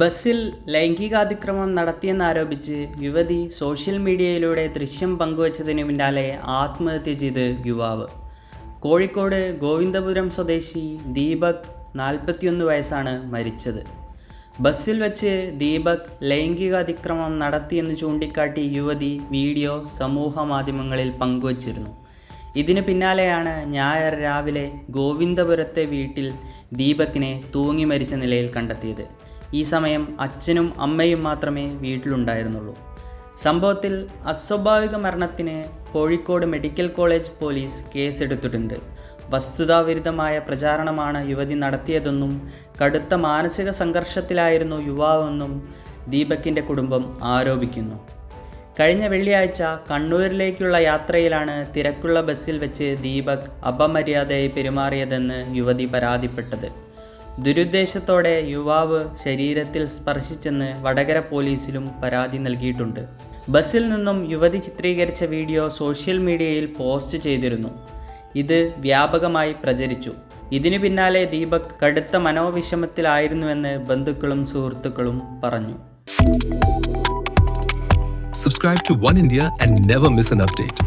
ബസ്സിൽ ലൈംഗികാതിക്രമം നടത്തിയെന്നാരോപിച്ച് യുവതി സോഷ്യൽ മീഡിയയിലൂടെ ദൃശ്യം പങ്കുവച്ചതിന് പിന്നാലെ ആത്മഹത്യ ചെയ്ത് യുവാവ്. കോഴിക്കോട് ഗോവിന്ദപുരം സ്വദേശി ദീപക് നാൽപ്പത്തിയൊന്ന് വയസ്സാണ് മരിച്ചത്. ബസ്സിൽ വെച്ച് ദീപക് ലൈംഗികാതിക്രമം നടത്തിയെന്ന് ചൂണ്ടിക്കാട്ടി യുവതി വീഡിയോ സമൂഹ മാധ്യമങ്ങളിൽ പങ്കുവച്ചിരുന്നു. ഇതിന് പിന്നാലെയാണ് ഞായർ രാവിലെ ഗോവിന്ദപുരത്തെ വീട്ടിൽ ദീപക്കിനെ തൂങ്ങി മരിച്ച നിലയിൽ കണ്ടെത്തിയത്. ഈ സമയം അച്ഛനും അമ്മയും മാത്രമേ വീട്ടിലുണ്ടായിരുന്നുള്ളൂ. സംഭവത്തിൽ അസ്വാഭാവിക മരണത്തിന് കോഴിക്കോട് മെഡിക്കൽ കോളേജ് പോലീസ് കേസെടുത്തിട്ടുണ്ട്. വസ്തുതാവിരുദ്ധമായ പ്രചാരണമാണ് യുവതി നടത്തിയതെന്നും കടുത്ത മാനസിക സംഘർഷത്തിലായിരുന്നു യുവാവെന്നും ദീപക്കിന്റെ കുടുംബം ആരോപിക്കുന്നു. കഴിഞ്ഞ വെള്ളിയാഴ്ച കണ്ണൂരിലേക്കുള്ള യാത്രയിലാണ് തിരക്കുള്ള ബസ്സിൽ വെച്ച് ദീപക് അപമര്യാദയായി പെരുമാറിയതെന്ന് യുവതി പരാതിപ്പെട്ടത്. ദുരുദ്ദേശത്തോടെ യുവാവ് ശരീരത്തിൽ സ്പർശിച്ചെന്ന് വടകര പോലീസിലും പരാതി നൽകിയിട്ടുണ്ട്. ബസ്സിൽ നിന്നും യുവതി ചിത്രീകരിച്ച വീഡിയോ സോഷ്യൽ മീഡിയയിൽ പോസ്റ്റ് ചെയ്തിരുന്നു. ഇത് വ്യാപകമായി പ്രചരിച്ചു. ഇതിനു പിന്നാലെ ദീപക് കടുത്ത മനോവിഷമത്തിലായിരുന്നുവെന്ന് ബന്ധുക്കളും സുഹൃത്തുക്കളും പറഞ്ഞു. Subscribe to One India and never miss an update.